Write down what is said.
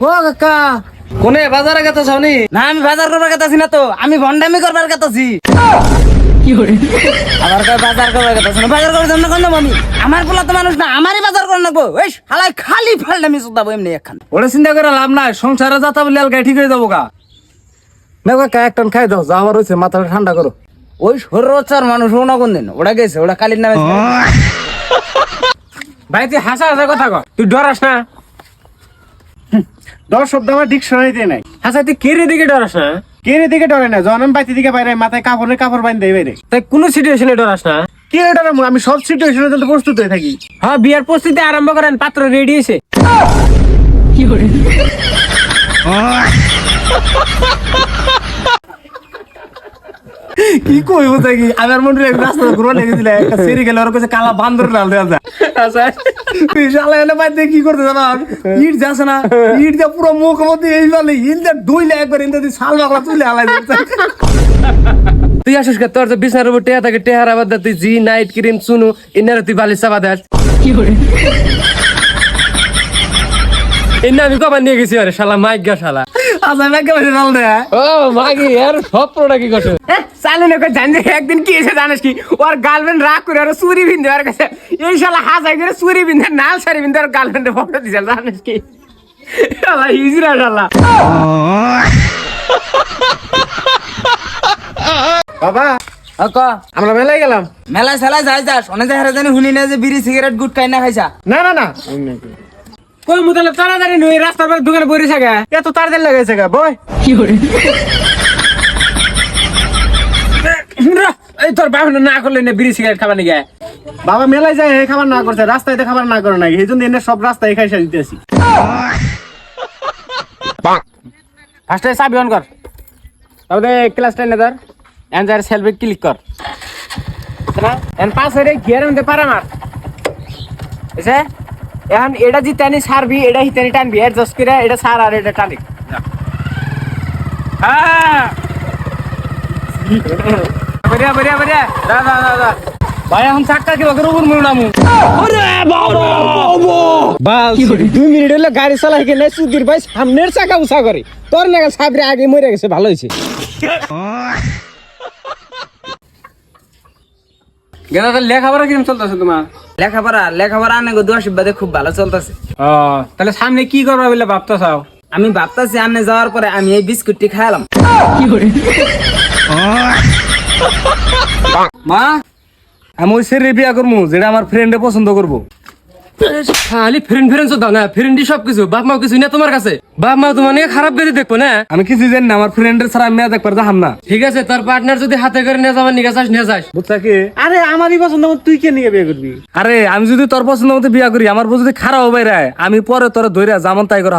ও কাকা। কোনে বাজারে গেতে ছাউনি না আমি বাজার করবার গেতাছি না তো। আমি ভন্ডামি করবার গেতাছি। আবার কয় বাজার করবার গেতাছি না? বাজার করার জন্য কোন আমি। আমার পোলা তো মানুষ না আমারই বাজার করে নেব ওই হালাই খালি ফালটামি সুদাবো এমনি একখান। চিন্তা করে লাভ নাই সংসারে যাতা বলে আলগাই ঠিক হয়ে যাব গা। না কাকা এক টান খাই দাও যা আমার হয়েছে মাথাটা ঠান্ডা করো। ওই সর্বোচ্চার মানুষ ওনা কোন দিন ওটা গেছে ওটা কালির নামে ভাই তুই হাসা হাসা কথা কর তুই ডরাস না। দশ শব্দ আমার ডিকশনারিতে নাই। হাসা তুই কেরে দিকে ডরাস না? কেরে দিকে ডরে না যখন আমি বাইতে দিকে বাইরে মাথায় কাপড়ে কাপড় বাইন দেয় বাইরে তাই কোনো সিচুয়েশনে ডরাস না? কে রে ডরে আমি সব সিচুয়েশনের জন্য প্রস্তুত হয়ে থাকি। হ্যাঁ বিয়ার প্রস্তুতি আরম্ভ করেন পাত্র রেডি আছে কি কইব থাকি আমার মনে হয় রাস্তা ঘুরে লেগে দিলে একটা সেরি গেলে ওর কাছে কালা বান্দর ডাল দেওয়া যায় তুই শালা এনে বাইতে কি করতে জানা? ইট যাচ্ছে না। ইট যা পুরো মুখ মধ্যে এই বলে ইট যা দুইলে একবার ইন্দা তুই শাল বাকলা তুলে হালাই দিচ্ছে তুই আসিস কে? তোর যে বিছানার উপর টেহা থাকে টেহার আবার তুই জি নাইট ক্রিম শুনু ইনারে তুই বালিশ চাপা দেস ইন্না আমি কবার নিয়ে গেছি আরে শালা মাইক গা শালা। আচ্ছা দেয়। ও মাগি এর সব প্রোডাক্ট কি চালু জানি একদিন কি এসে জানিস কি? ওর গার্লফ্রেন্ড রাগ করে ওর চুরি বিন্দু ওর কাছে। এই শালা হাজাই করে চুরি বিন্দু নাল সারি বিন্দু ওর গার্লফ্রেন্ডে ফটো দিছে জানিস কি? শালা হিজরা শালা। বাবা ক? আমরা মেলায় গেলাম। মেলা সেলা যাই যাস অনেক জায়গা জানি শুনি না যে বিড়ি সিগারেট গুট খাই না খাইছা। না না না। কই মুতালে তাড়াতাড়ি নই রাস্তার পর দোকানে বইরে থাকে। এত তাড়াতাড়ি লাগাইছে গা বয়। এই তোর বাপ না করলে না বিড়ি সিগারেট খাবার নিয়ে বাবা মেলায় যায় এই খাবার না করছে রাস্তায় খাবার না করে নাই এই জন্য এনে সব রাস্তায় খাই সারি দিতেছি। ফার্স্টে চাবি অন কর। তারপরে ক্লাস টেন ধর। এনজার সেলফি ক্লিক কর। না এন পাস হয়ে গিয়ার মধ্যে পারা মার। এসে এখন এটা জিতানি সারবি এটা হিতানি টানবি। অ্যাডজাস্ট করে এটা সার আর এটা টানি। হ্যাঁ। বড়িয়া বড়িয়া বড়িয়া দা দা দা দা ভাই এখন চাক্কা কি বকর উপর মুড় নামু বাস দুই মিনিট হলে গাড়ি চালাই কিনে সুধীর ভাই সামনের চাকা উঁচা করে। তোর নাগাল সাবরে আগে মরে গেছে ভালো হয়েছে। গেদা তো লেখাপড়া কিরম চলতেছে তোমার? লেখাপড়া লেখাপড়া আনে গো দু আশীর্বাদে খুব ভালো চলতেছে। ও তাহলে সামনে কি করবা বলে ভাবতে চাও? আমি ভাবতাছি আন্নে যাওয়ার পরে আমি এই বিস্কুটটি খাইলাম। মা আমি ওই সেরে বিয়া করব যেটা আমার ফ্রেন্ডে পছন্দ করব। খালি ফ্রেন্ড ফ্রেন্ড দাও না ফ্রেন্ডই সব কিছু বাপ মা কিছু না তোমার কাছে। বাপ মা তোমার নিয়ে খারাপ করে দেখব না? আমি কিছু জানি না আমার ফ্রেন্ডের ছাড়া আমি দেখবার যাহাম না। ঠিক আছে তোর পার্টনার যদি হাতে করে নিয়ে যাবার নিয়ে যাস নিয়ে যাস। বুঝছা কি? আরে আমারই পছন্দ মতো তুই কে নিয়ে বিয়ে করবি? আরে আমি যদি তোর পছন্দ মতো বিয়া করি আমার বউ যদি খারাপ হবে রে আমি পরে তোর ধরে যেমন তাই করা